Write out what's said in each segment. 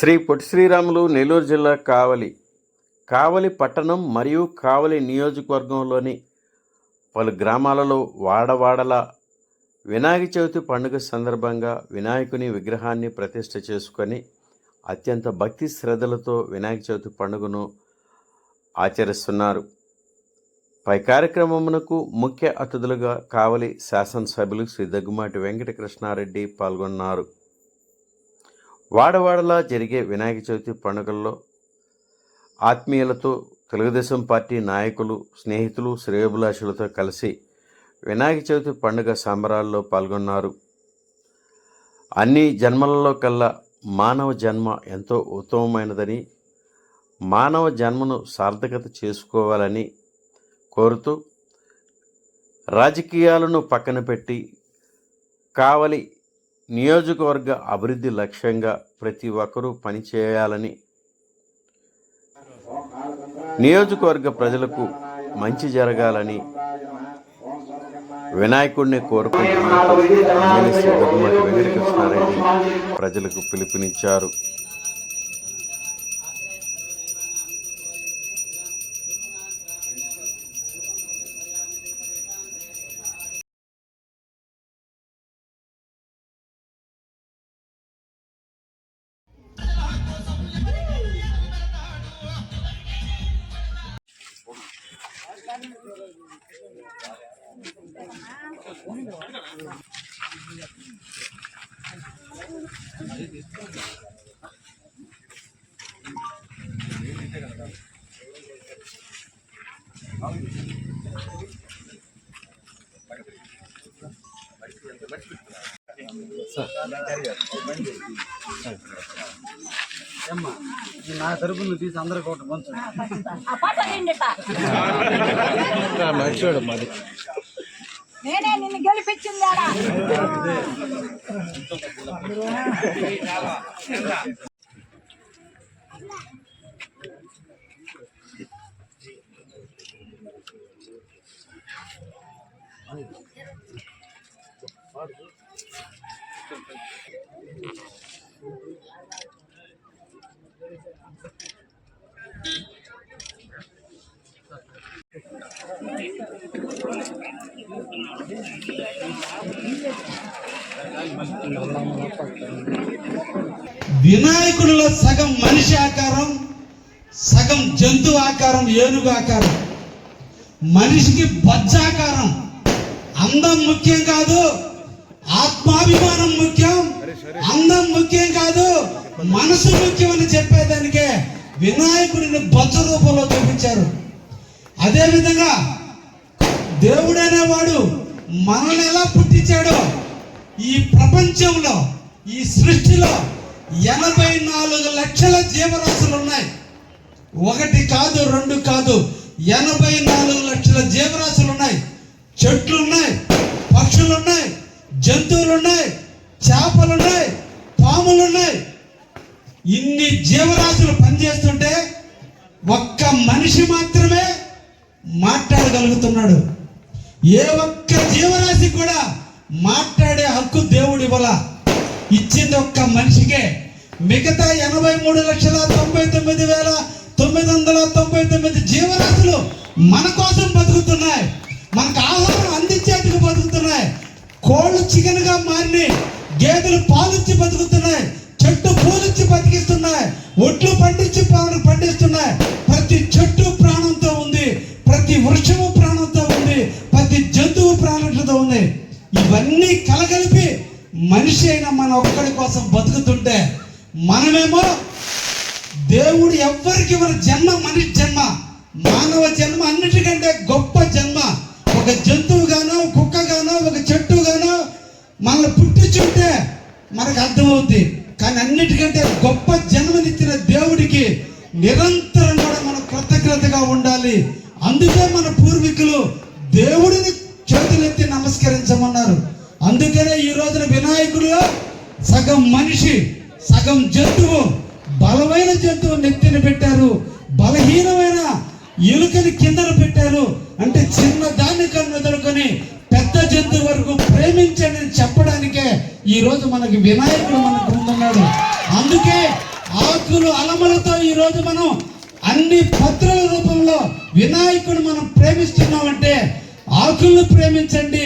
శ్రీ పొట్టి శ్రీరాములు నెల్లూరు జిల్లా కావలి కావలి పట్టణం మరియు కావలి నియోజకవర్గంలోని పలు గ్రామాలలో వాడవాడల వినాయక చవితి పండుగ సందర్భంగా వినాయకుని విగ్రహాన్ని ప్రతిష్ట చేసుకొని అత్యంత భక్తి శ్రద్ధలతో వినాయక చవితి పండుగను ఆచరిస్తున్నారు. పై కార్యక్రమమునకు ముఖ్య అతిథులుగా కావలి శాసనసభ్యులు శ్రీ దగ్గుమాటి వెంకటకృష్ణారెడ్డి పాల్గొన్నారు. వాడవాడలా జరిగే వినాయక చవితి పండుగల్లో ఆత్మీయులతో తెలుగుదేశం పార్టీ నాయకులు స్నేహితులు శ్రేయోభిలాషులతో కలిసి వినాయక చవితి పండుగ సంబరాల్లో పాల్గొన్నారు. అన్ని జన్మలలో కల్లా మానవ జన్మ ఎంతో ఉత్తమమైనదని మానవ జన్మను సార్థకత చేసుకోవాలని కోరుతూ రాజకీయాలను పక్కన పెట్టి కావలి నియోజకవర్గ అభివృద్ధి లక్ష్యంగా ప్రతి ఒక్కరూ పనిచేయాలని నియోజకవర్గ ప్రజలకు మంచి జరగాలని వినాయకుడిని దగ్గుమాటి వెంకటకృష్ణారెడ్డి ప్రజలకు పిలుపునిచ్చారు. சார் ஏம்மா నా తరపున తీసి అందరికి ఒకటి పంచు. ఆ పాట నిండిట మంచివాడు మరి నేనే నిన్ను గెలిపించిందాడా వినాయకుడిలో సగం మనిషి ఆకారం సగం జంతు ఆకారం ఏనుగు ఆకారం. మనిషికి బజ్జాకారం అందం ముఖ్యం కాదు. ఆత్మాభిమానం ముఖ్యం. అందం ముఖ్యం కాదు. మనసు ముఖ్యం అని చెప్పేదానికే వినాయకుడిని బొజ్జ రూపంలో చూపించారు. అదేవిధంగా దేవుడనేవాడు మనల్ని ఎలా పుట్టించాడో ఈ ప్రపంచంలో ఈ సృష్టిలో ఎనభై నాలుగు లక్షల జీవరాశులు ఉన్నాయి. ఒకటి కాదు రెండు కాదు ఎనభై నాలుగు లక్షల జీవరాశులు ఉన్నాయి. చెట్లు ఉన్నాయి పక్షులు ఉన్నాయి జంతువులు ఉన్నాయి చేపలు ఉన్నాయి ఇన్ని జీవరాశులు పనిచేస్తుంటే ఒక్క మనిషి మాత్రమే మాట్లాడగలుగుతున్నాడు. ఏ ఒక్క జీవరాశి కూడా మాట్లాడే హక్కు దేవుడి ఇవ్వాల. ఇచ్చింది ఒక్క మనిషికే. మిగతా ఎనభై మూడు లక్షల తొంభై తొమ్మిది వేల తొమ్మిది వందల తొంభై తొమ్మిది జీవరాశులు మన ఒడ్లు పండించి పాలు పండిస్తున్నాయి. ప్రతి చెట్టు ప్రాణంతో ఉంది. ప్రతి వృక్షము ప్రాణంతో ఉంది. ప్రతి జంతువు ప్రాణంతో ఉంది. ఇవన్నీ కలగలిపి మనిషి అయిన మన ఒక్కడి కోసం బతుకుతుంటే మనమేమో దేవుడు ఎవ్వరికి ఇవ్వని జన్మ మనిషి జన్మ మానవ జన్మ అన్నిటికంటే గొప్ప జన్మ. ఒక జంతువుగానో కుక్కగానో ఒక చెట్టుగానో మనల్ని పుట్టించుంటే మనకు అర్థం నిరంతరం కూడా మనం కృతజ్ఞతగా ఉండాలి. అందుకే మన పూర్వీకులు దేవుడిని చేతులెత్తి నమస్కరించమన్నారు. అందుకనే ఈ రోజున వినాయకుడిలో సగం మనిషి సగం జంతువు బలమైన జంతువు నెత్తిన పెట్టారు. బలహీనమైన ఎలుకని కిందన పెట్టారు. అంటే చిన్న దాన్ని కన్ను పెద్ద జంతువు వరకు ప్రేమించండి చెప్పడానికే ఈరోజు మనకి వినాయకుడు మనకు ముందున్నాడు అందుకే ఆకులు అలమలతో ఈరోజు మనం అన్ని పత్రుల రూపంలో వినాయకుడు మనం ప్రేమిస్తున్నామంటే ఆకులను ప్రేమించండి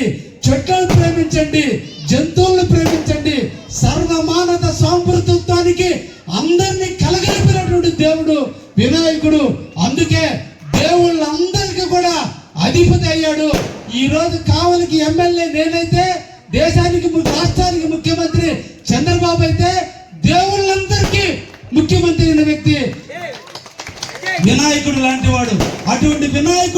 చెట్లను ప్రేమించండి జంతువులను ప్రేమించండి సర్వమానత సాంప్రదత్వానికి అందరినీ కలగలిపినటువంటి దేవుడు వినాయకుడు. అందుకే దేవుళ్ళందరికీ కూడా అధిపతి అయ్యాడు. ఈరోజు కావలికి ఎమ్మెల్యే నేనైతే దేశానికి రాష్ట్రానికి ముఖ్యమంత్రి చంద్రబాబు అయితే వ్యక్తి. వినాయకుడు లాంటి వాడు. అటువంటి వినాయకుడు